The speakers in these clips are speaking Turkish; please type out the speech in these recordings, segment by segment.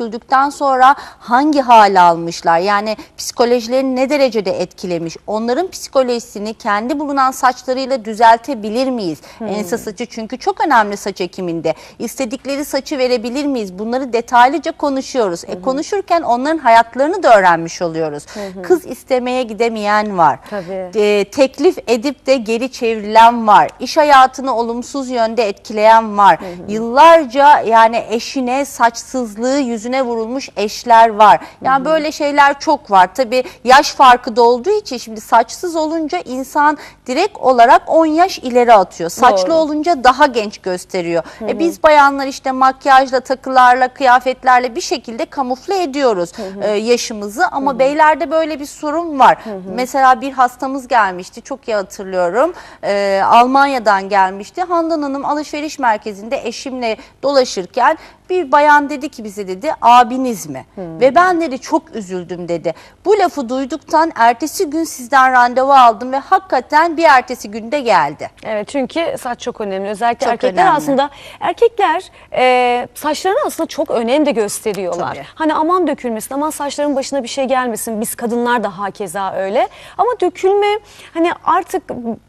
döküldükten sonra hangi hale almışlar? Yani psikolojilerini ne derecede etkilemiş? Onların psikolojisini kendi bulunan saçlarıyla düzeltebilir miyiz? Ense saçı çünkü çok önemli saç ekiminde. İstedikleri saçı verebilir miyiz? Bunları detaylıca konuşuyoruz. E, konuşurken onların hayatlarını da öğrenmiş oluyoruz. Kız istemeye gidemeyen var. Tabii. E, teklif edip de geri çevrilen var. İş hayatını olumsuz yönde etkileyen var. Yıllarca yani eşine saçsızlığı yüzüne vurulmuş eşler var. Yani böyle şeyler çok var. Tabii yaş farkı da olduğu için şimdi saçsız olunca insan direkt olarak 10 yaş ileri atıyor. Saçlı Doğru. olunca daha genç gösteriyor. E biz bayanlar işte makyajla, takılarla, kıyafetlerle bir şekilde kamufle ediyoruz e, yaşımızı ama beylerde böyle bir sorun var. Mesela bir hastamız gelmişti. Çok iyi hatırlıyorum. E, Almanya'dan gelmişti. Handan Hanım alışveriş merkezinde eşimle dolaşırken bir bayan dedi ki bize dedi abiniz mi? Ve ben dedi çok üzüldüm dedi. Bu lafı duyduktan ertesi gün sizden randevu aldım ve hakikaten bir ertesi günde geldi. Evet çünkü saç çok önemli. Özellikle Çok erkekler önemli. aslında erkekler e, saçlarına aslında çok önem de gösteriyorlar. Tabii. Hani aman dökülmesin, aman saçların başına bir şey gelmesin. Biz kadınlar da hakeza öyle. Ama dökülme hani artık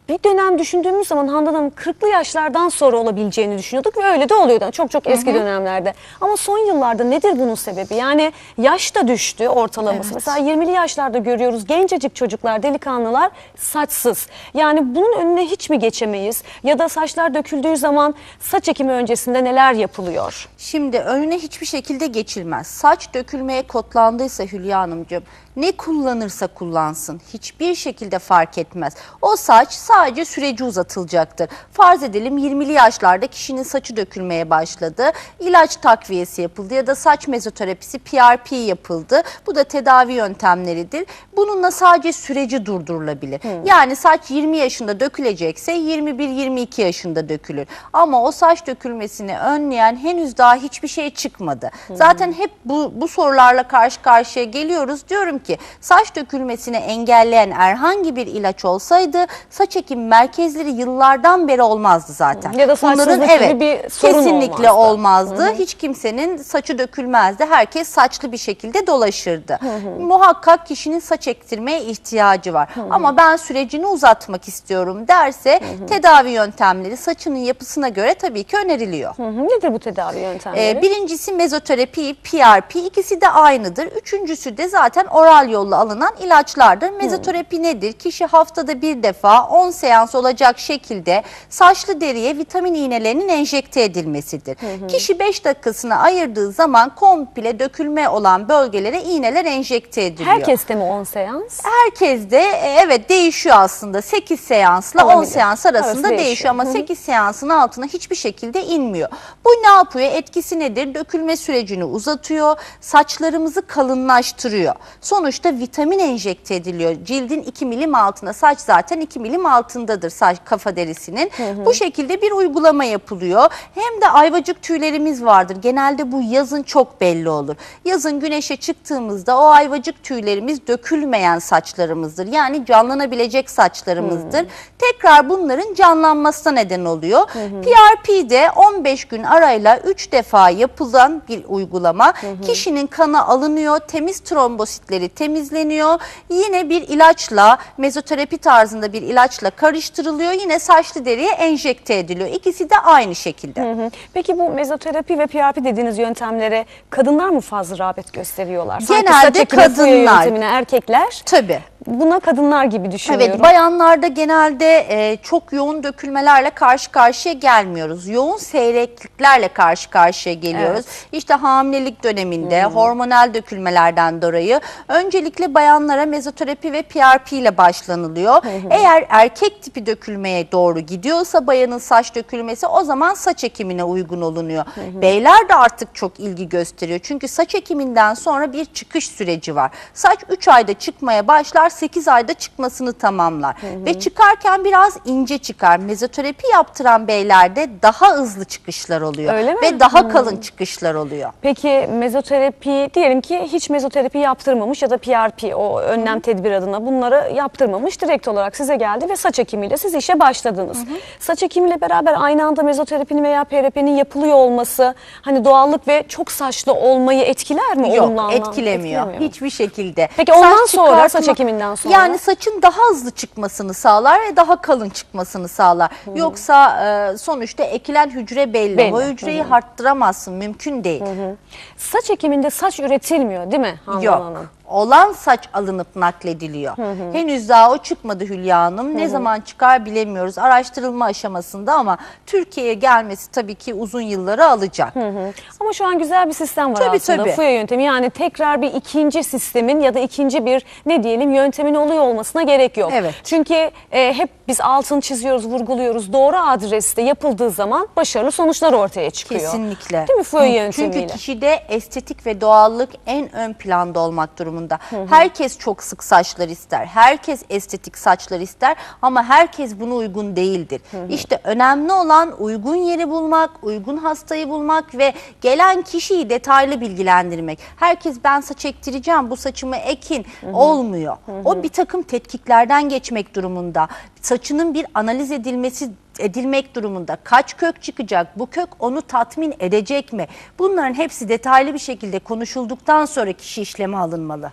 bir dönem düşündüğümüz zaman Handan Hanım 40'lı yaşlardan sonra olabileceğini düşünüyorduk ve öyle de oluyordu. Çok çok eski dönemlerde. Ama son yıllarda nedir bunun sebebi? Yani yaş da düştü ortalaması. Evet. Mesela 20'li yaşlarda görüyoruz gencecik çocuklar, delikanlılar saçsız. Yani bunun önüne hiç mi geçemeyiz? Ya da saçlar döküldüğü zaman saç ekimi öncesinde neler yapılıyor? Şimdi önüne hiçbir şekilde geçilmez. Saç dökülmeye kodlandıysa Hülya Hanımcığım ne kullanırsa kullansın hiçbir şekilde fark etmez. O saç sadece süreci uzatılacaktır. Farz edelim 20'li yaşlarda kişinin saçı dökülmeye başladı. İlaç takviyesi yapıldı ya da saç mezoterapisi PRP yapıldı. Bu da tedavi yöntemleridir. Bununla sadece süreci durdurulabilir. Yani saç 20 yaşında dökülecekse 21-22 yaşında dökülür. Ama o saç dökülmesini önleyen henüz daha hiçbir şey çıkmadı. Zaten hep bu, bu sorularla karşı karşıya geliyoruz. Diyorum ki saç dökülmesini engelleyen herhangi bir ilaç olsaydı saç ekim merkezleri yıllardan beri olmazdı zaten. Ya da saçsızlık gibi bir sorun kesinlikle olmazdı. olmazdı. Hiç kimsenin saçı dökülmezdi. Herkes saçlı bir şekilde dolaşırdı. Muhakkak kişinin saç ektirmeye ihtiyacı var. Ama ben sürecini uzatmak istiyorum derse tedavi yöntemleri saçının yapısına göre tabii ki öneriliyor. Hı hı. Nedir bu tedavi yöntemleri? Ee, birincisi mezoterapi, PRP ikisi de aynıdır. Üçüncüsü de zaten oral yolla alınan ilaçlardır. Mezoterapi nedir? Kişi haftada bir defa 10 seans olacak şekilde saçlı deriye vitamin iğnelerinin enjekte edilmesidir. Kişi 5 dakikasını ayırdığı zaman komple dökülme olan bölgelere iğneler enjekte ediliyor. Herkeste mi 10 seans? Herkes de e, evet değişiyor aslında 8 seansla 10 Olabilir. seans arasında Arası değişiyor, değişiyor. ama Hı hı. 8 seansın altına hiçbir şekilde inmiyor. Bu ne yapıyor? Etkisi nedir? Dökülme sürecini uzatıyor, saçlarımızı kalınlaştırıyor. Sonuçta vitamin enjekte ediliyor. Cildin 2 milim altına saç zaten 2 milim altındadır saç kafa derisinin. Bu şekilde bir uygulama yapılıyor. Hem de ayvacık tüylerimiz vardır. Genelde bu yazın çok belli olur. Yazın güneşe çıktığımızda o ayvacık tüylerimiz dökülmeyen saçlarımızdır. Yani canlanabilecek saçlarımızdır. Tekrar bunların canlanmasına neden oluyor. PRP de 15 gün arayla 3 defa yapılan bir uygulama. Kişinin kanı alınıyor, temiz trombositleri temizleniyor. Yine bir ilaçla, mezoterapi tarzında bir ilaçla karıştırılıyor. Yine saçlı deriye enjekte ediliyor. İkisi de aynı şekilde. Hı hı. Peki bu mezoterapi ve PRP dediğiniz yöntemlere kadınlar mı fazla rağbet gösteriyorlar? Sanki Genelde saç ekimi fuya kadınlar. yöntemine erkekler Tabii. Buna kadınlar gibi düşünüyorum. Evet bayanlarda genelde e, çok yoğun dökülmelerle karşı karşıya gelmiyoruz. Yoğun seyrekliklerle karşı karşıya geliyoruz. İşte hamilelik döneminde hormonal dökülmelerden dolayı öncelikle bayanlara mezoterapi ve PRP ile başlanılıyor. Eğer erkek tipi dökülmeye doğru gidiyorsa bayanın saç dökülmesi o zaman saç ekimine uygun olunuyor. Beyler de artık çok ilgi gösteriyor. Çünkü saç ekiminden sonra bir çıkış süreci var. Saç 3 ayda çıkmaya başlar 8 ayda çıkmasını tamamlar. Ve çıkarken biraz ince çıkar. Mezoterapi yaptıran beylerde daha hızlı çıkışlar oluyor. Öyle mi? Ve daha kalın çıkışlar oluyor. Peki mezoterapi diyelim ki hiç mezoterapi yaptırmamış ya da PRP o önlem tedbir adına bunları yaptırmamış direkt olarak size geldi ve saç ekimiyle siz işe başladınız. Saç ekimiyle beraber aynı anda mezoterapinin veya PRP'nin yapılıyor olması hani doğallık ve çok saçlı olmayı etkiler mi? Yok etkilemiyor. mu? Hiçbir şekilde. Peki ondan Saç sonra, saç ekiminden sonra? Yani saçın daha hızlı çıkmasını sağlar ve daha kalın çıkmasını sağlar. Yoksa e, sonuçta ekilen hücre belli. Belli. O hücreyi arttıramazsın. Mümkün değil. Saç ekiminde saç üretilmiyor değil mi Handan Yok. Hanım? Olan saç alınıp naklediliyor. Henüz daha o çıkmadı Hülya Hanım. Ne zaman çıkar bilemiyoruz. Araştırılma aşamasında ama Türkiye'ye gelmesi tabii ki uzun yılları alacak. Ama şu an güzel bir sistem var Tabii, aslında. tabii. FUE yöntemi yani tekrar bir ikinci sistemin ya da ikinci bir ne diyelim yöntemin oluyor olmasına gerek yok. Evet. Çünkü e, hep biz altını çiziyoruz, vurguluyoruz. Doğru adreste yapıldığı zaman başarılı sonuçlar ortaya çıkıyor. Kesinlikle. Değil mi Hı, yöntemiyle? Çünkü kişide estetik ve doğallık en ön planda olmak durumunda. Herkes çok sık saçlar ister. Herkes estetik saçlar ister ama herkes buna uygun değildir. İşte önemli olan uygun yeri bulmak, uygun hastayı bulmak ve gelen kişiyi detaylı bilgilendirmek. Herkes ben saç ektireceğim, bu saçımı ekin olmuyor. O bir takım tetkiklerden geçmek durumunda. Saçının bir analiz edilmesi edilmek durumunda. Kaç kök çıkacak? Bu kök onu tatmin edecek mi? Bunların hepsi detaylı bir şekilde konuşulduktan sonra kişi işleme alınmalı.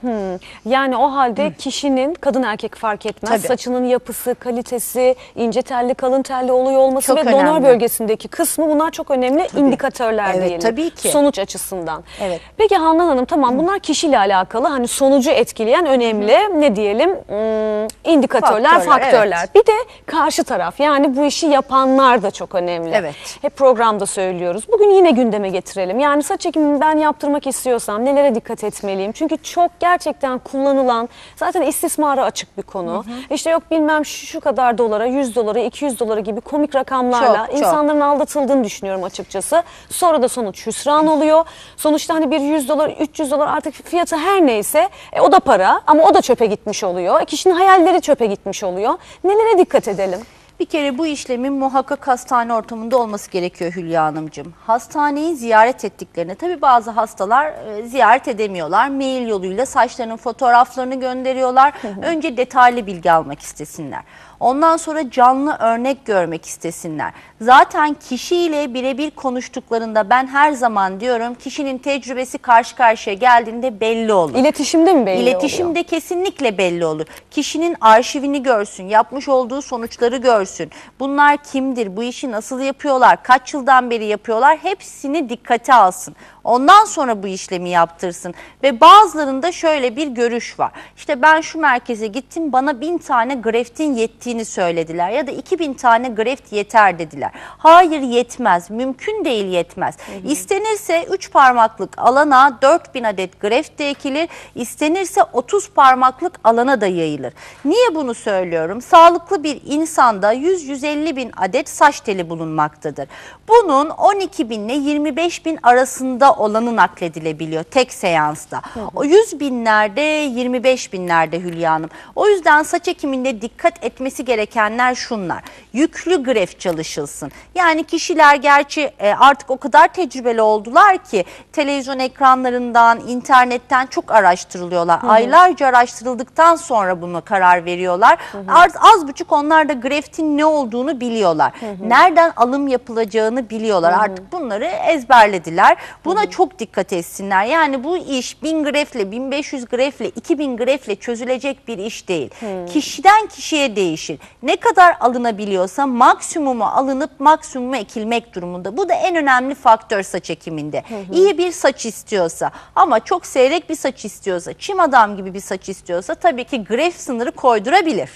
Yani o halde kişinin kadın erkek fark etmez. Tabii. Saçının yapısı, kalitesi, ince telli, kalın telli oluyor olması Çok ve donör önemli. bölgesindeki kısmı bunlar çok önemli indikatörler Evet, diyelim. tabii ki. Sonuç açısından. Evet. Peki Handan Hanım tamam bunlar kişiyle alakalı hani sonucu etkileyen önemli ne diyelim hmm, indikatörler, Faktörler, faktörler. evet. Bir de karşı taraf yani bu işi yapanlar da çok önemli. Evet. Hep programda söylüyoruz. Bugün yine gündeme getirelim. Yani saç ekimini ben yaptırmak istiyorsam nelere dikkat etmeliyim? Çünkü çok gerçekten kullanılan zaten istismara açık bir konu. İşte yok bilmem şu, şu kadar dolara, 100 dolara, 200 dolara gibi komik rakamlarla Çok, çok. insanların aldatıldığını düşünüyorum açıkçası. Sonra da sonuç hüsran oluyor. Sonuçta hani bir 100 dolar, 300 dolar artık fiyatı her neyse e, o da para ama o da çöpe gitmiş oluyor. E, kişinin hayalleri çöpe gitmiş oluyor. Nelere dikkat edelim? Bir kere bu işlemin muhakkak hastane ortamında olması gerekiyor Hülya Hanımcığım. Hastaneyi ziyaret ettiklerinde tabii bazı hastalar e, ziyaret edemiyorlar. Mail yoluyla saçlarının fotoğraflarını gönderiyorlar. Önce detaylı bilgi almak istesinler. Ondan sonra canlı örnek görmek istesinler. Zaten kişiyle birebir konuştuklarında ben her zaman diyorum kişinin tecrübesi karşı karşıya geldiğinde belli olur. İletişimde mi belli oluyor? İletişimde kesinlikle belli olur. Kişinin arşivini görsün, yapmış olduğu sonuçları görsün. Bunlar kimdir, bu işi nasıl yapıyorlar, kaç yıldan beri yapıyorlar hepsini dikkate alsın. Ondan sonra bu işlemi yaptırsın. Ve bazılarında şöyle bir görüş var. İşte ben şu merkeze gittim bana bin tane greftin yettiğini söylediler ya da iki bin tane greft yeter dediler. Hayır yetmez, mümkün değil yetmez. İstenirse 3 parmaklık alana 4000 adet greft de ekilir. İstenirse 30 parmaklık alana da yayılır. Niye bunu söylüyorum? Sağlıklı bir insanda 100-150 bin adet saç teli bulunmaktadır. Bunun 12 bin ile 25 bin arasında olanı nakledilebiliyor tek seansta. O 100 binlerde 25 binlerde Hülya Hanım. O yüzden saç ekiminde dikkat etmesi gerekenler şunlar. Yüklü greft çalışılsın. Yani kişiler gerçi e, artık o kadar tecrübeli oldular ki televizyon ekranlarından, internetten çok araştırılıyorlar. Aylarca araştırıldıktan sonra buna karar veriyorlar. Az, az buçuk onlar da greftin ne olduğunu biliyorlar. Nereden alım yapılacağını biliyorlar. Artık bunları ezberlediler. Buna çok dikkat etsinler. Yani bu iş 1000 grefle, 1500 grefle, 2000 grefle çözülecek bir iş değil. Kişiden kişiye değişir. Ne kadar alınabiliyorsa maksimumu alınıp maksimumu ekilmek durumunda. Bu da en önemli faktör saç ekiminde. İyi bir saç istiyorsa ama çok seyrek bir saç istiyorsa, çim adam gibi bir saç istiyorsa tabii ki gref sınırı koydurabilir.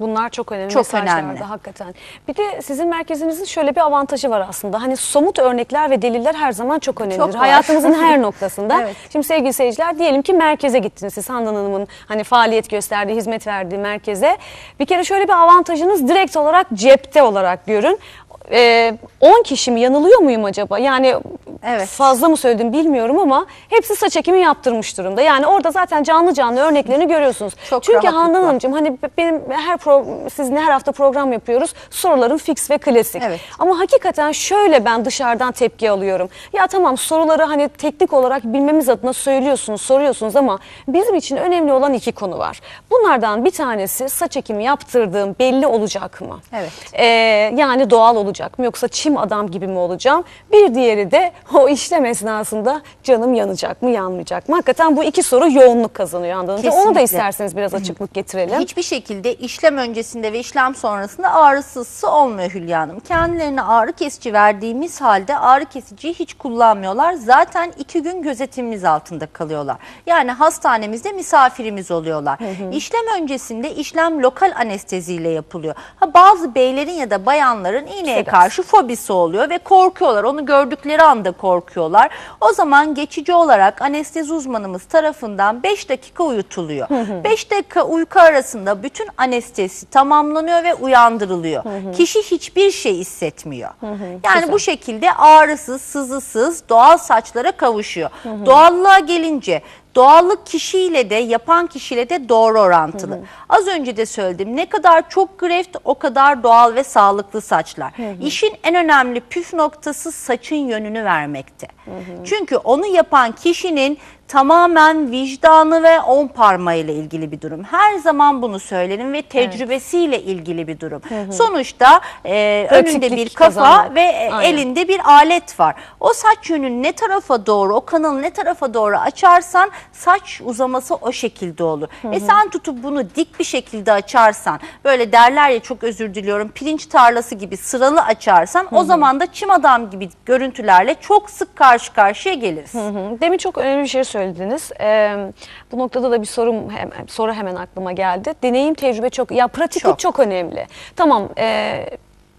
Bunlar çok önemli Çok mesajlarda önemli. hakikaten. Bir de sizin merkezinizin şöyle bir avantajı var aslında. Hani somut örnekler ve deliller her zaman çok önemlidir. Çok var. Hayatımızın her noktasında. Evet. Şimdi sevgili seyirciler diyelim ki merkeze gittiniz siz Handan Hanım'ın hani faaliyet gösterdiği, hizmet verdiği merkeze. Bir kere şöyle bir avantajınız direkt olarak cepte olarak görün. E, 10 kişi mi yanılıyor muyum acaba? Yani Evet. fazla mı söyledim bilmiyorum ama hepsi saç ekimi yaptırmış durumda. Yani orada zaten canlı canlı örneklerini görüyorsunuz. Çok Çünkü. Handan Hanımcığım hani benim her pro, sizinle her hafta program yapıyoruz. Soruların fix ve klasik. Evet. Ama hakikaten şöyle ben dışarıdan tepki alıyorum. Ya tamam soruları hani teknik olarak bilmemiz adına söylüyorsunuz, soruyorsunuz ama bizim için önemli olan iki konu var. Bunlardan bir tanesi saç ekimi yaptırdığım belli olacak mı? Evet. Ee, yani doğal olacak mı yoksa çim adam gibi mi olacağım? Bir diğeri de o işlem esnasında canım yanacak mı yanmayacak mı? Hakikaten bu iki soru yoğunluk kazanıyor anladığınız. Onu da isterseniz biraz açıklık getirelim. Hiçbir şekilde işlem öncesinde ve işlem sonrasında ağrısızsı olmuyor Hülya Hanım. Kendilerine ağrı kesici verdiğimiz halde ağrı kesiciyi hiç kullanmıyorlar. Zaten iki gün gözetimimiz altında kalıyorlar. Yani hastanemizde misafirimiz oluyorlar. İşlem öncesinde işlem lokal anesteziyle yapılıyor. Ha, bazı beylerin ya da bayanların iğneye Sedef. karşı fobisi oluyor ve korkuyorlar. Onu gördükleri anda korkuyorlar. O zaman geçici olarak anestezi uzmanımız tarafından 5 dakika uyutuluyor. 5 dakika uyku arasında bütün anestezi tamamlanıyor ve uyandırılıyor. Kişi hiçbir şey hissetmiyor. Yani bu şekilde ağrısız, sızısız doğal saçlara kavuşuyor. Doğallığa gelince Doğallık kişiyle de yapan kişiyle de doğru orantılı. Az önce de söyledim ne kadar çok greft o kadar doğal ve sağlıklı saçlar. İşin en önemli püf noktası saçın yönünü vermekte. Çünkü onu yapan kişinin tamamen vicdanı ve on parmağıyla ilgili bir durum. Her zaman bunu söylerim ve tecrübesiyle ilgili bir durum. Sonuçta e, önünde Pratiklik bir kafa kazanmak. ve e, Aynen. elinde bir alet var. O saç yönünü ne tarafa doğru, o kanalı ne tarafa doğru açarsan saç uzaması o şekilde olur. E sen tutup bunu dik bir şekilde açarsan, böyle derler ya çok özür diliyorum, pirinç tarlası gibi sıralı açarsan o zaman da çim adam gibi görüntülerle çok sık karşı karşıya geliriz. Hı hı. Demin çok önemli bir şey söylediniz. Ee, bu noktada da bir sorum hemen, soru hemen aklıma geldi. Deneyim, tecrübe çok, ya pratiklik Çok. çok, önemli. Tamam, e,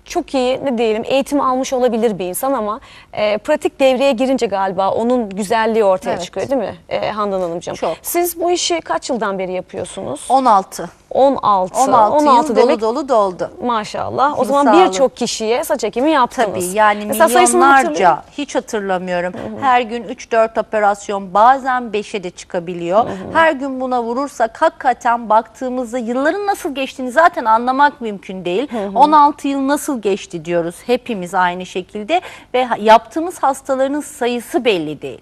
çok iyi ne diyelim eğitim almış olabilir bir insan ama e, pratik devreye girince galiba onun güzelliği ortaya Evet. çıkıyor değil mi e, Handan Hanımcığım? Çok. Siz bu işi kaç yıldan beri yapıyorsunuz? 16. 16. 16, 16 yıl demek dolu dolu doldu. maşallah. O zaman birçok kişiye saç ekimi yaptınız. Tabii yani Mesela milyonlarca hiç hatırlamıyorum. Her gün 3-4 operasyon bazen 5'e de çıkabiliyor. Her gün buna vurursak hakikaten baktığımızda yılların nasıl geçtiğini zaten anlamak mümkün değil. 16 yıl nasıl geçti diyoruz hepimiz aynı şekilde ve yaptığımız hastaların sayısı belli değil.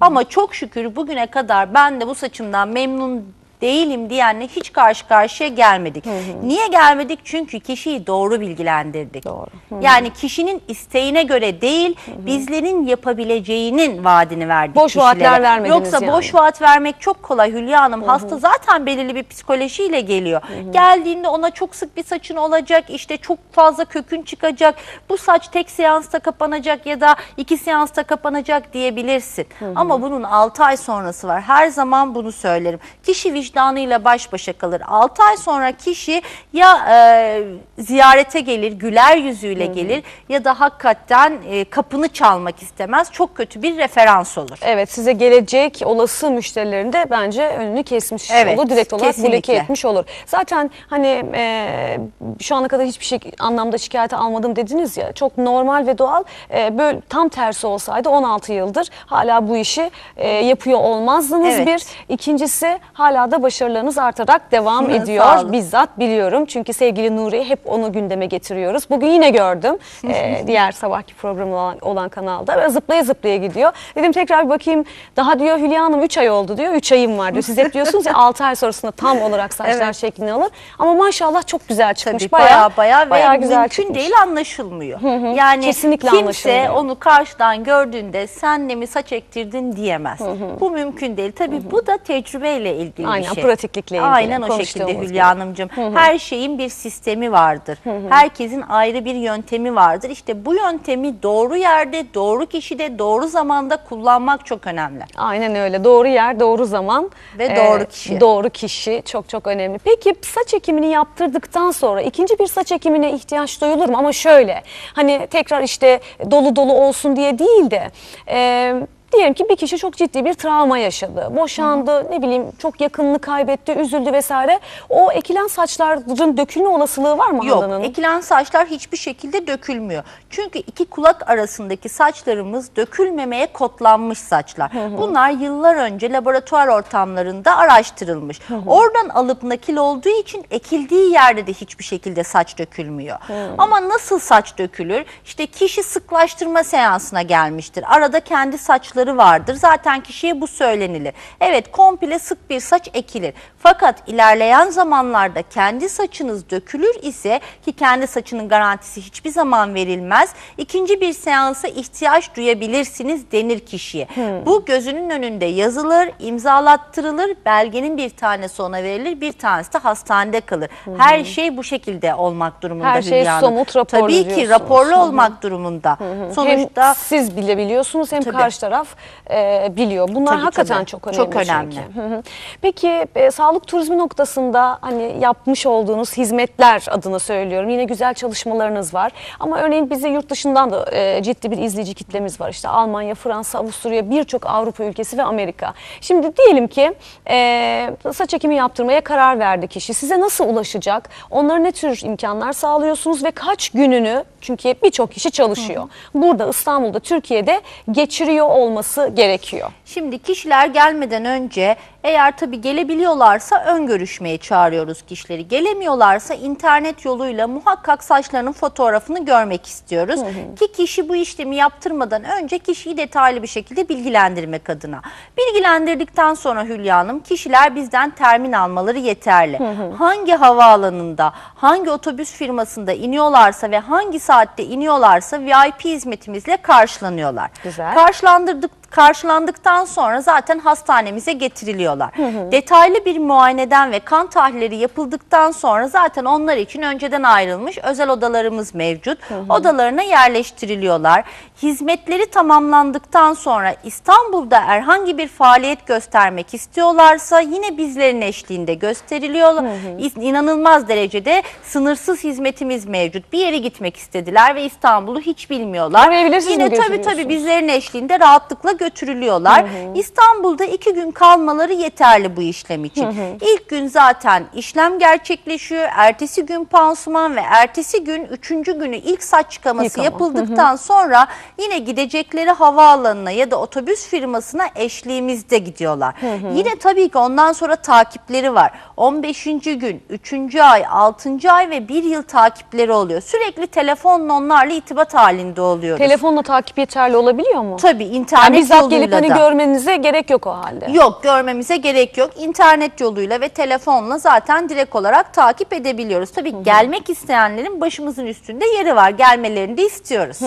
Ama çok şükür bugüne kadar ben de bu saçımdan memnun değilim diyenle hiç karşı karşıya gelmedik. Niye gelmedik? Çünkü kişiyi doğru bilgilendirdik. Doğru. Yani kişinin isteğine göre değil, bizlerin yapabileceğinin vaadini verdik Boş vaatler kişilere. vermediniz Yoksa yani. boş vaat vermek çok kolay Hülya Hanım. Hasta zaten belirli bir psikolojiyle geliyor. Geldiğinde ona çok sık bir saçın olacak, işte çok fazla kökün çıkacak. Bu saç tek seansta kapanacak ya da iki seansta kapanacak diyebilirsin. Ama bunun 6 ay sonrası var. Her zaman bunu söylerim. Kişi vicdanıyla baş başa kalır. 6 ay sonra kişi ya e, ziyarete gelir, güler yüzüyle gelir ya da hakikaten e, kapını çalmak istemez. Çok kötü bir referans olur. Evet size gelecek olası müşterilerin de bence önünü kesmiş Evet, olur. Direkt olarak kesinlikle. bloke etmiş olur. Zaten hani e, şu ana kadar hiçbir şey anlamda şikayeti almadım dediniz ya. Çok normal ve doğal. E, böyle tam tersi olsaydı 16 yıldır hala bu işi e, yapıyor olmazdınız Evet. bir. İkincisi hala da başarılarınız artarak devam Hı, ediyor. Bizzat biliyorum. Çünkü sevgili Nuri hep onu gündeme getiriyoruz. Bugün yine gördüm. e, diğer sabahki programı olan, olan kanalda. Böyle zıplaya zıplaya gidiyor. Dedim tekrar bir bakayım. Daha diyor Hülya Hanım 3 ay oldu diyor. 3 ayım var diyor. Siz hep diyorsunuz ya 6 ay sonrasında tam olarak saçlar Evet. şeklini alır. Ama maşallah çok güzel çıkmış. Tabii baya baya, bayağı ve güzel mümkün çıkmış. değil anlaşılmıyor. Yani Kesinlikle kimse anlaşılmıyor. onu karşıdan gördüğünde sen de mi saç ektirdin diyemez. Bu mümkün değil. Tabii bu da tecrübeyle ilgili Aynen, bir şey. pratiklikle ilgili, Aynen o şekilde Hülya gibi. Hanımcığım. Her şeyin bir sistemi vardır. Herkesin ayrı bir yöntemi vardır. İşte bu yöntemi doğru yerde, doğru kişide, doğru zamanda kullanmak çok önemli. Aynen öyle. Doğru yer, doğru zaman Ve doğru kişi. Doğru kişi çok çok önemli. Peki saç ekimini yaptırdıktan sonra ikinci bir saç ekimine ihtiyaç duyulur mu? Ama şöyle hani tekrar işte dolu dolu olsun diye değil de e, diyelim ki bir kişi çok ciddi bir travma yaşadı. Boşandı, ne bileyim çok yakınını kaybetti, üzüldü vesaire. O ekilen saçların dökülme olasılığı var mı Yok, Handan Hanım? ekilen saçlar hiçbir şekilde dökülmüyor. Çünkü iki kulak arasındaki saçlarımız dökülmemeye kodlanmış saçlar. Bunlar yıllar önce laboratuvar ortamlarında araştırılmış. Oradan alıp nakil olduğu için ekildiği yerde de hiçbir şekilde saç dökülmüyor. Ama nasıl saç dökülür? İşte kişi sıklaştırma seansına gelmiştir. Arada kendi saçları vardır. Zaten kişiye bu söylenilir. Evet komple sık bir saç ekilir. Fakat ilerleyen zamanlarda kendi saçınız dökülür ise ki kendi saçının garantisi hiçbir zaman verilmez. İkinci bir seansa ihtiyaç duyabilirsiniz denir kişiye. Bu gözünün önünde yazılır, imzalattırılır, belgenin bir tanesi ona verilir, bir tanesi de hastanede kalır. Her şey bu şekilde olmak durumunda Her şey Hülya somut, raporlu Tabii ki raporlu Hı hı. olmak durumunda. Sonuçta hem siz bile biliyorsunuz hem Tabii. karşı taraf e, biliyor. Bunlar Tabii, hakikaten tabii. çok önemli. Çok önemli. çünkü. Hı hı. Peki e, sağlık turizmi noktasında hani yapmış olduğunuz hizmetler adına söylüyorum. Yine güzel çalışmalarınız var. Ama örneğin bizi yurt dışından da e, ciddi bir izleyici kitlemiz var. İşte Almanya, Fransa, Avusturya, birçok Avrupa ülkesi ve Amerika. Şimdi diyelim ki e, saç ekimi yaptırmaya karar verdi kişi. Size nasıl ulaşacak? Onlara ne tür imkanlar sağlıyorsunuz ve kaç gününü çünkü birçok kişi çalışıyor. Burada İstanbul'da, Türkiye'de geçiriyor olması gerekiyor. Şimdi kişiler gelmeden önce eğer tabii gelebiliyorlarsa ön görüşmeye çağırıyoruz kişileri. Gelemiyorlarsa internet yoluyla muhakkak saçlarının fotoğrafını görmek istiyoruz. Ki kişi bu işlemi yaptırmadan önce kişiyi detaylı bir şekilde bilgilendirmek adına. Bilgilendirdikten sonra Hülya Hanım kişiler bizden termin almaları yeterli. Hangi havaalanında, hangi otobüs firmasında iniyorlarsa ve hangi saatte iniyorlarsa VIP hizmetimizle karşılanıyorlar. Güzel. Karşılandırdık karşılandıktan sonra zaten hastanemize getiriliyorlar. Detaylı bir muayeneden ve kan tahlilleri yapıldıktan sonra zaten onlar için önceden ayrılmış özel odalarımız mevcut. Odalarına yerleştiriliyorlar. Hizmetleri tamamlandıktan sonra İstanbul'da herhangi bir faaliyet göstermek istiyorlarsa yine bizlerin eşliğinde gösteriliyorlar. İ- İnanılmaz derecede sınırsız hizmetimiz mevcut. Bir yere gitmek istediler ve İstanbul'u hiç bilmiyorlar. Yine tabii tabii bizlerin eşliğinde rahatlıkla götürülüyorlar. İstanbul'da iki gün kalmaları yeterli bu işlem için. İlk gün zaten işlem gerçekleşiyor. Ertesi gün pansuman ve ertesi gün üçüncü günü ilk saç çıkaması Yıkama. yapıldıktan sonra yine gidecekleri havaalanına ya da otobüs firmasına eşliğimizde gidiyorlar. Yine tabii ki ondan sonra takipleri var. 15. gün, 3. ay, 6. ay ve 1 yıl takipleri oluyor. Sürekli telefonla onlarla irtibat halinde oluyoruz. Telefonla takip yeterli olabiliyor mu? Tabii internet Yani bizzat gelip hani da. görmenize gerek yok o halde. Yok görmemize gerek yok. İnternet yoluyla ve telefonla zaten direkt olarak takip edebiliyoruz. Tabii gelmek isteyenlerin başımızın üstünde yeri var. Gelmelerini de istiyoruz.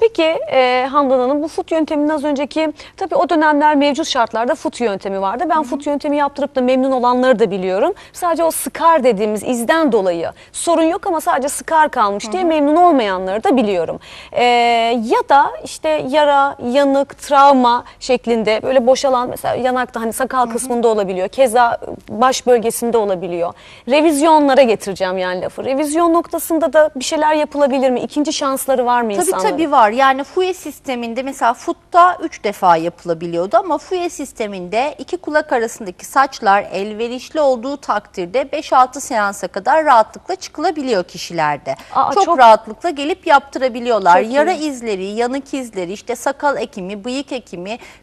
Peki e, Handan Hanım bu fut yönteminin az önceki tabii o dönemler mevcut şartlarda fut yöntemi vardı. Ben fut yöntemi yaptırıp da memnun olanları da biliyorum. Sadece o skar dediğimiz izden dolayı sorun yok ama sadece skar kalmış diye memnun olmayanları da biliyorum. E, ya da işte yara, yanık, travma şeklinde böyle boşalan mesela yanakta hani sakal kısmında olabiliyor. Keza baş bölgesinde olabiliyor. Revizyonlara getireceğim yani lafı. Revizyon noktasında da bir şeyler yapılabilir mi? İkinci şansları var mı Tabii insanların? tabii var. Yani FUE sisteminde mesela FUT'ta 3 defa yapılabiliyordu ama FUE sisteminde iki kulak arasındaki saçlar elverişli olduğu takdirde 5-6 seansa kadar rahatlıkla çıkılabiliyor kişilerde. Aa, çok, çok- rahatlıkla gelip yaptırabiliyorlar. Çok iyi. Yara izleri, yanık izleri, işte sakal ekimi, bıyık ekimi,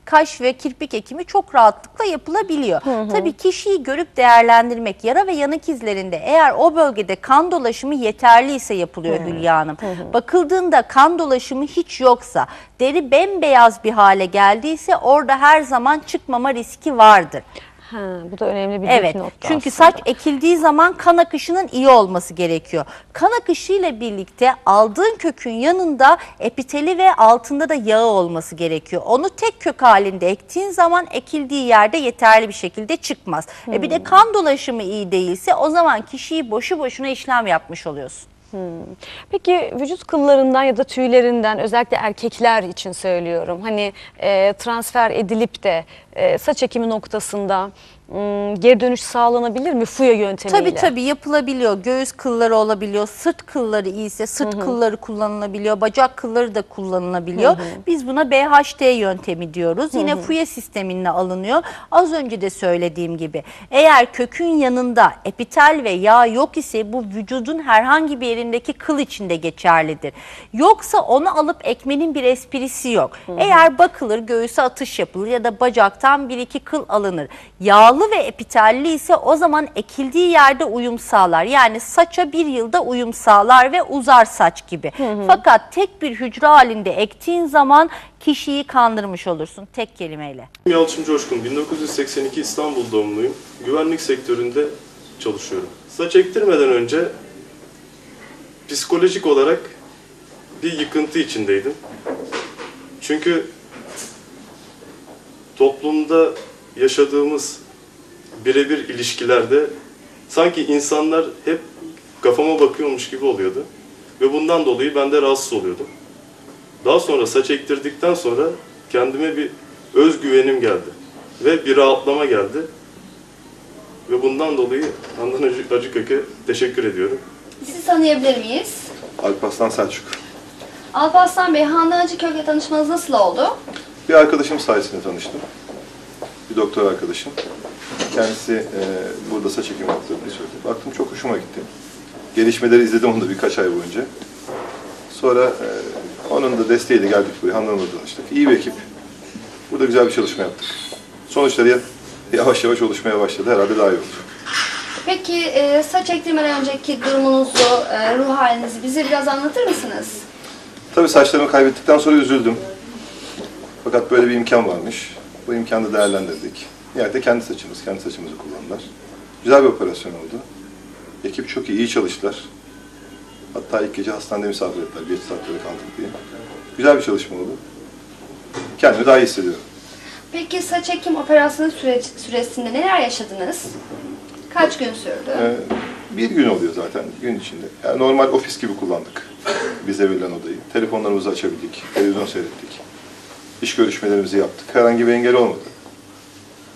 kaş ve kirpik ekimi çok rahatlıkla yapılabiliyor. Tabii kişiyi görüp değerlendirmek, yara ve yanık izlerinde eğer o bölgede kan dolaşımı yeterliyse yapılıyor Hülya Hanım. Bakıldığında kan dolaşımı hiç yoksa, deri bembeyaz bir hale geldiyse orada her zaman çıkmama riski vardır. Ha, bu da önemli bir Evet. dipnot Çünkü aslında. saç ekildiği zaman kan akışının iyi olması gerekiyor. Kan akışıyla birlikte aldığın kökün yanında epiteli ve altında da yağı olması gerekiyor. Onu tek kök halinde ektiğin zaman ekildiği yerde yeterli bir şekilde çıkmaz. E bir de kan dolaşımı iyi değilse o zaman kişiyi boşu boşuna işlem yapmış oluyorsun. Peki vücut kıllarından ya da tüylerinden özellikle erkekler için söylüyorum. Hani e, transfer edilip de e, saç ekimi noktasında geri dönüş sağlanabilir mi FUYA yöntemiyle? Tabii tabii yapılabiliyor. Göğüs kılları olabiliyor. Sırt kılları iyiyse sırt kılları kullanılabiliyor. Bacak kılları da kullanılabiliyor. Biz buna BHT yöntemi diyoruz. Yine FUYE sisteminle alınıyor. Az önce de söylediğim gibi. Eğer kökün yanında epitel ve yağ yok ise bu vücudun herhangi bir yerindeki kıl içinde geçerlidir. Yoksa onu alıp ekmenin bir esprisi yok. Eğer bakılır göğüse atış yapılır ya da bacaktan bir iki kıl alınır. Yağlı ve epitelli ise o zaman ekildiği yerde uyum sağlar. Yani saça bir yılda uyum sağlar ve uzar saç gibi. Fakat tek bir hücre halinde ektiğin zaman kişiyi kandırmış olursun tek kelimeyle. Yalçın Coşkun, 1982 İstanbul doğumluyum. Güvenlik sektöründe çalışıyorum. Saç ektirmeden önce psikolojik olarak bir yıkıntı içindeydim. Çünkü toplumda yaşadığımız birebir ilişkilerde sanki insanlar hep kafama bakıyormuş gibi oluyordu. Ve bundan dolayı ben de rahatsız oluyordum. Daha sonra saç ektirdikten sonra kendime bir özgüvenim geldi. Ve bir rahatlama geldi. Ve bundan dolayı Handan Acı- Acıkök'e teşekkür ediyorum. Sizi tanıyabilir miyiz? Alparslan Selçuk. Alparslan Bey, Handan Acıkök'le tanışmanız nasıl oldu? Bir arkadaşım sayesinde tanıştım. Bir doktor arkadaşım. Kendisi e, burada saç ekimi yaptığını söyledi. Baktım çok hoşuma gitti. Gelişmeleri izledim onu da birkaç ay boyunca. Sonra e, onun da desteğiyle geldik buraya. Handan'la tanıştık. İyi bir ekip. Burada güzel bir çalışma yaptık. Sonuçları ya- yavaş yavaş oluşmaya başladı. Herhalde daha iyi oldu. Peki e, saç ektirmeden önceki durumunuzu, e, ruh halinizi bize biraz anlatır mısınız? Tabii saçlarımı kaybettikten sonra üzüldüm. Fakat böyle bir imkan varmış. Bu imkanı da değerlendirdik. Nihayet kendi saçımız, kendi saçımızı kullandılar. Güzel bir operasyon oldu. Ekip çok iyi, iyi çalıştılar. Hatta ilk gece hastanede misafir ettiler. Geç saatlere kaldık diye. Güzel bir çalışma oldu. Kendimi daha iyi hissediyorum. Peki saç ekim operasyonu süreç, süresinde neler yaşadınız? Kaç gün sürdü? Ee, bir gün oluyor zaten gün içinde. Yani normal ofis gibi kullandık bize verilen odayı. Telefonlarımızı açabildik, televizyon seyrettik. İş görüşmelerimizi yaptık. Herhangi bir engel olmadı.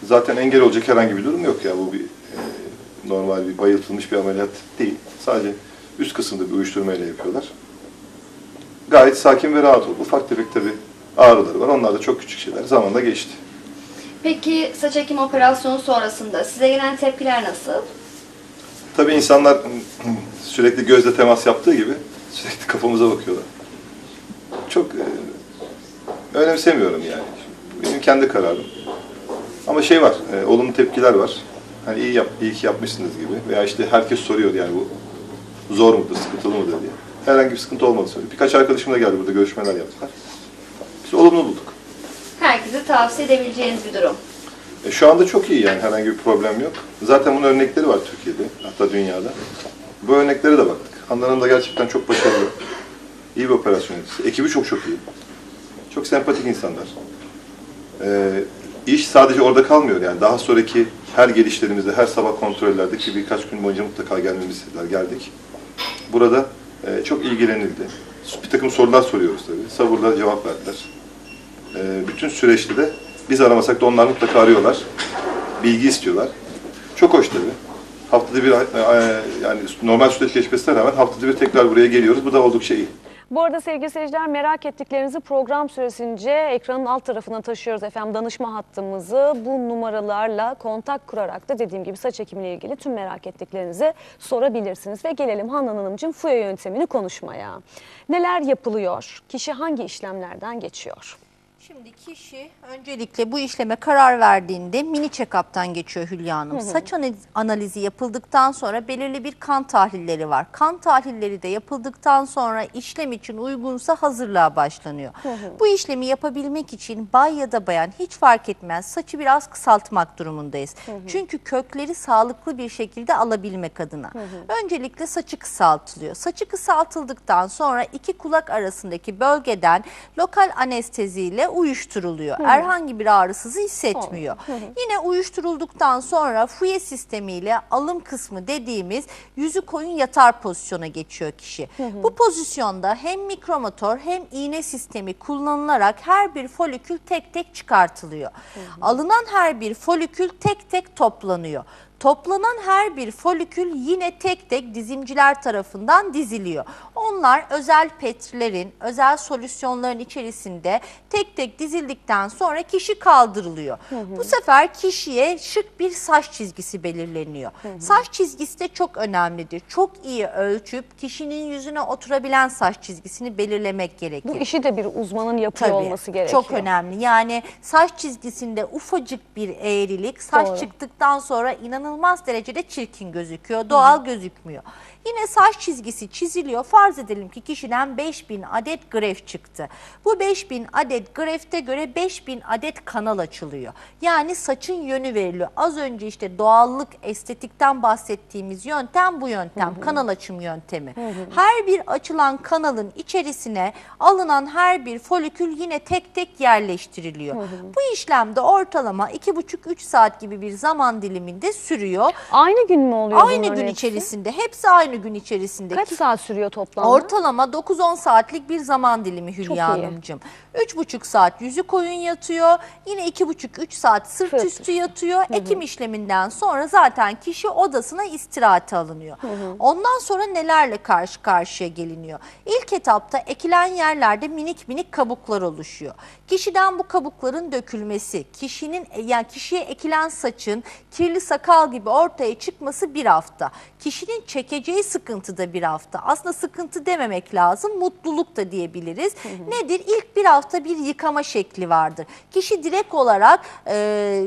Zaten engel olacak herhangi bir durum yok ya. Bu bir e, normal bir bayıltılmış bir ameliyat değil. Sadece üst kısımda bir uyuşturmayla yapıyorlar. Gayet sakin ve rahat oldu. Ufak tefek tabii ağrıları var. Onlar da çok küçük şeyler. Zamanla geçti. Peki saç ekim operasyonu sonrasında size gelen tepkiler nasıl? Tabii insanlar sürekli gözle temas yaptığı gibi sürekli kafamıza bakıyorlar. Çok e, önemsemiyorum yani. Benim kendi kararım. Ama şey var, e, olumlu tepkiler var. Hani iyi, yap, iyi ki yapmışsınız gibi. Veya işte herkes soruyor yani bu zor mudur, sıkıntılı mıdır diye. Herhangi bir sıkıntı olmadı söylüyor. Birkaç arkadaşım da geldi burada görüşmeler yaptılar. Biz olumlu bulduk. Herkese tavsiye edebileceğiniz bir durum. E, şu anda çok iyi yani herhangi bir problem yok. Zaten bunun örnekleri var Türkiye'de hatta dünyada. Bu örneklere de baktık. Handan Hanım da gerçekten çok başarılı. İyi bir operasyon yöneticisi. Ekibi çok çok iyi. Çok sempatik insanlar. E, iş sadece orada kalmıyor yani. Daha sonraki her gelişlerimizde, her sabah kontrollerde ki birkaç gün boyunca mutlaka gelmemizi istediler. Geldik. Burada e, çok ilgilenildi. Bir takım sorular soruyoruz tabii. Sabırla cevap verdiler. E, bütün süreçte de biz aramasak da onlar mutlaka arıyorlar. Bilgi istiyorlar. Çok hoş tabii. Haftada bir e, yani normal süreç geçmesine rağmen haftada bir tekrar buraya geliyoruz. Bu da oldukça iyi. Bu arada sevgili seyirciler merak ettiklerinizi program süresince ekranın alt tarafına taşıyoruz efendim danışma hattımızı. Bu numaralarla kontak kurarak da dediğim gibi saç ekimiyle ilgili tüm merak ettiklerinizi sorabilirsiniz. Ve gelelim Handan Hanımcığım FUYA yöntemini konuşmaya. Neler yapılıyor? Kişi hangi işlemlerden geçiyor? Şimdi kişi öncelikle bu işleme karar verdiğinde mini check-up'tan geçiyor Hülya Hanım. Saç analiz- analizi yapıldıktan sonra belirli bir kan tahlilleri var. Kan tahlilleri de yapıldıktan sonra işlem için uygunsa hazırlığa başlanıyor. Bu işlemi yapabilmek için bay ya da bayan hiç fark etmez saçı biraz kısaltmak durumundayız. Çünkü kökleri sağlıklı bir şekilde alabilmek adına. Öncelikle saçı kısaltılıyor. Saçı kısaltıldıktan sonra iki kulak arasındaki bölgeden lokal anesteziyle uyuşturuluyor. Herhangi bir ağrısızı hissetmiyor. Yine uyuşturulduktan sonra fuye sistemiyle alım kısmı dediğimiz yüzü koyun yatar pozisyona geçiyor kişi. Bu pozisyonda hem mikromotor hem iğne sistemi kullanılarak her bir folikül tek tek çıkartılıyor. Alınan her bir folikül tek tek toplanıyor. Toplanan her bir folikül yine tek tek dizimciler tarafından diziliyor. Onlar özel petrilerin, özel solüsyonların içerisinde tek tek dizildikten sonra kişi kaldırılıyor. Bu sefer kişiye şık bir saç çizgisi belirleniyor. Saç çizgisi de çok önemlidir. Çok iyi ölçüp kişinin yüzüne oturabilen saç çizgisini belirlemek gerekir. Bu işi de bir uzmanın yapıyor Tabii, olması gerekiyor. Çok önemli. Yani saç çizgisinde ufacık bir eğrilik saç Doğru. çıktıktan sonra inanılmaz derecede çirkin gözüküyor. Doğal gözükmüyor. Yine saç çizgisi çiziliyor. Farz edelim ki kişiden 5000 adet gref çıktı. Bu 5000 adet grefte göre 5000 adet kanal açılıyor. Yani saçın yönü veriliyor. Az önce işte doğallık, estetikten bahsettiğimiz yöntem bu yöntem. Kanal açım yöntemi. Her bir açılan kanalın içerisine alınan her bir folikül yine tek tek yerleştiriliyor. Bu işlemde ortalama 2,5-3 saat gibi bir zaman diliminde sürüyor. Aynı gün mü oluyor Aynı gün hepsi? içerisinde, hepsi aynı gün içerisinde. Kaç saat sürüyor toplamda? Ortalama 9-10 saatlik bir zaman dilimi Hülya. Hanımcığım. 3,5 saat yüzü koyun yatıyor. Yine 2,5-3 saat sırt Sırt üstü yatıyor. Ekim işleminden sonra zaten kişi odasına istirahate alınıyor. Ondan sonra nelerle karşı karşıya geliniyor? İlk etapta ekilen yerlerde minik minik kabuklar oluşuyor. Kişiden bu kabukların dökülmesi, kişinin yani kişiye ekilen saçın kirli sakal gibi ortaya çıkması bir hafta. Kişinin çekeceği sıkıntı da bir hafta. Aslında sıkıntı dememek lazım, mutluluk da diyebiliriz. Nedir? İlk bir hafta bir yıkama şekli vardır. Kişi direkt olarak e,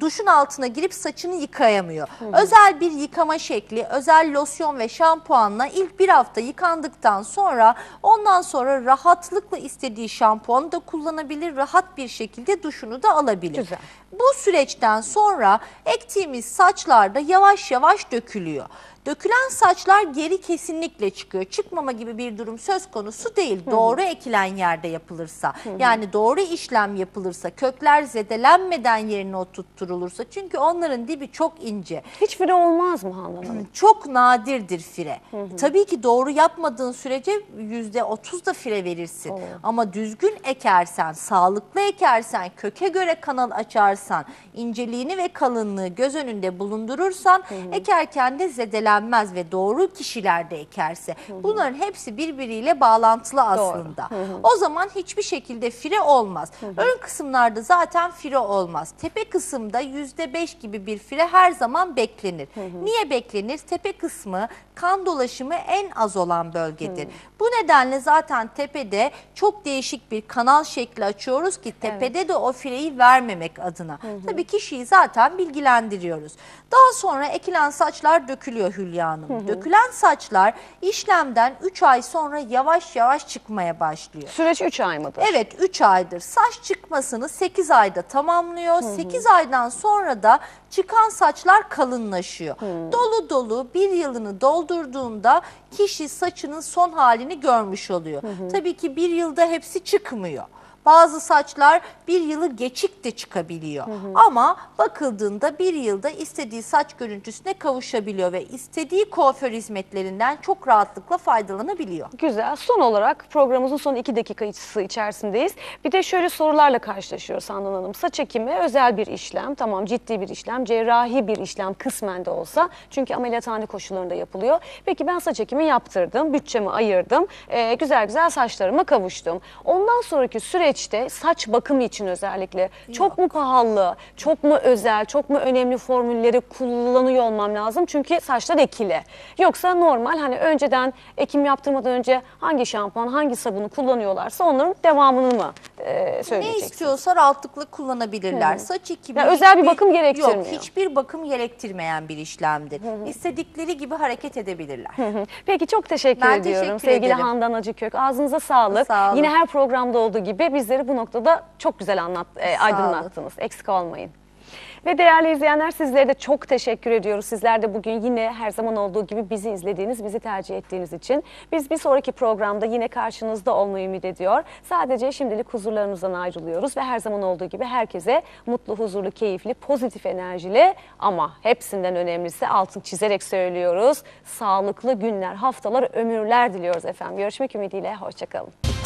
duşun altına girip saçını yıkayamıyor. Özel bir yıkama şekli, özel losyon ve şampuanla ilk bir hafta yıkandıktan sonra ondan sonra rahatlıkla istediği şampuanı da kullanabilir, rahat bir şekilde duşunu da alabilir. Güzel. Bu süreçten sonra ektiğimiz saçlarda yavaş yavaş dökülüyor. Dökülen saçlar geri kesinlikle çıkıyor. Çıkmama gibi bir durum söz konusu değil. Doğru ekilen yerde yapılırsa, yani doğru işlem yapılırsa, kökler zedelenmeden yerine oturtturulursa. Çünkü onların dibi çok ince. Hiç fire olmaz mı Handan Hanım? Çok nadirdir fire. Tabii ki doğru yapmadığın sürece yüzde otuz da fire verirsin. Ama düzgün ekersen, sağlıklı ekersen, köke göre kanal açarsan, inceliğini ve kalınlığı göz önünde bulundurursan ekerken de zedelenmez ve doğru kişilerde ekerse. Bunların hepsi birbiriyle bağlantılı aslında. O zaman hiçbir şekilde fire olmaz. Ön kısımlarda zaten fire olmaz. Tepe kısımda yüzde beş gibi bir fire her zaman beklenir. Niye beklenir? Tepe kısmı kan dolaşımı en az olan bölgedir. Bu nedenle zaten tepede çok değişik bir kanal şekli açıyoruz ki tepede de o fireyi vermemek adına. Tabii kişiyi zaten bilgilendiriyoruz. Daha sonra ekilen saçlar dökülüyor Hülya Hanım. Dökülen saçlar işlemden 3 ay sonra yavaş yavaş çıkmaya başlıyor. Süreç 3 ay mıdır? Evet 3 aydır. Saç çıkmasını 8 ayda tamamlıyor. 8 aydan sonra da çıkan saçlar kalınlaşıyor. Dolu dolu bir yılını doldurduğunda kişi saçının son halini görmüş oluyor. Tabii ki bir yılda hepsi çıkmıyor. Bazı saçlar bir yılı geçik de çıkabiliyor. Ama bakıldığında bir yılda istediği saç görüntüsüne kavuşabiliyor ve istediği kuaför hizmetlerinden çok rahatlıkla faydalanabiliyor. Güzel. Son olarak programımızın son iki dakikası içerisindeyiz. Bir de şöyle sorularla karşılaşıyoruz Handan Hanım. Saç ekimi özel bir işlem. Tamam ciddi bir işlem. Cerrahi bir işlem kısmen de olsa. Çünkü ameliyathane koşullarında yapılıyor. Peki ben saç ekimi yaptırdım. Bütçemi ayırdım. Ee, güzel güzel saçlarıma kavuştum. Ondan sonraki süreçte saç bakımı için özellikle çok mu pahalı, çok mu özel, çok mu önemli formülleri kullanıyor olmam lazım? Çünkü saçlar ekili. Yoksa normal hani önceden ekim yaptırmadan önce hangi şampuan, hangi sabunu kullanıyorlarsa onların devamını mı e, Ne istiyorsa rahatlıkla kullanabilirler. Saç ekimi Ya özel bir hiçbir- bakım gerektirmiyor. Yok, hiçbir bakım gerektirmeyen bir işlemdir. İstedikleri gibi hareket edebilirler. Hı. Peki çok teşekkür Ben ediyorum teşekkür sevgili ederim. Handan Acıkök. Ağzınıza sağlık. Sağ olun. Yine her programda olduğu gibi bizleri bu noktada çok güzel anlat, e, aydınlattınız. Eksik olmayın. Ve değerli izleyenler sizlere de çok teşekkür ediyoruz. Sizler de bugün yine her zaman olduğu gibi bizi izlediğiniz, bizi tercih ettiğiniz için. Biz bir sonraki programda yine karşınızda olmayı ümit ediyor. Sadece şimdilik huzurlarınızdan ayrılıyoruz ve her zaman olduğu gibi herkese mutlu, huzurlu, keyifli, pozitif enerjili ama hepsinden önemlisi altın çizerek söylüyoruz. Sağlıklı günler, haftalar, ömürler diliyoruz efendim. Görüşmek ümidiyle, hoşçakalın.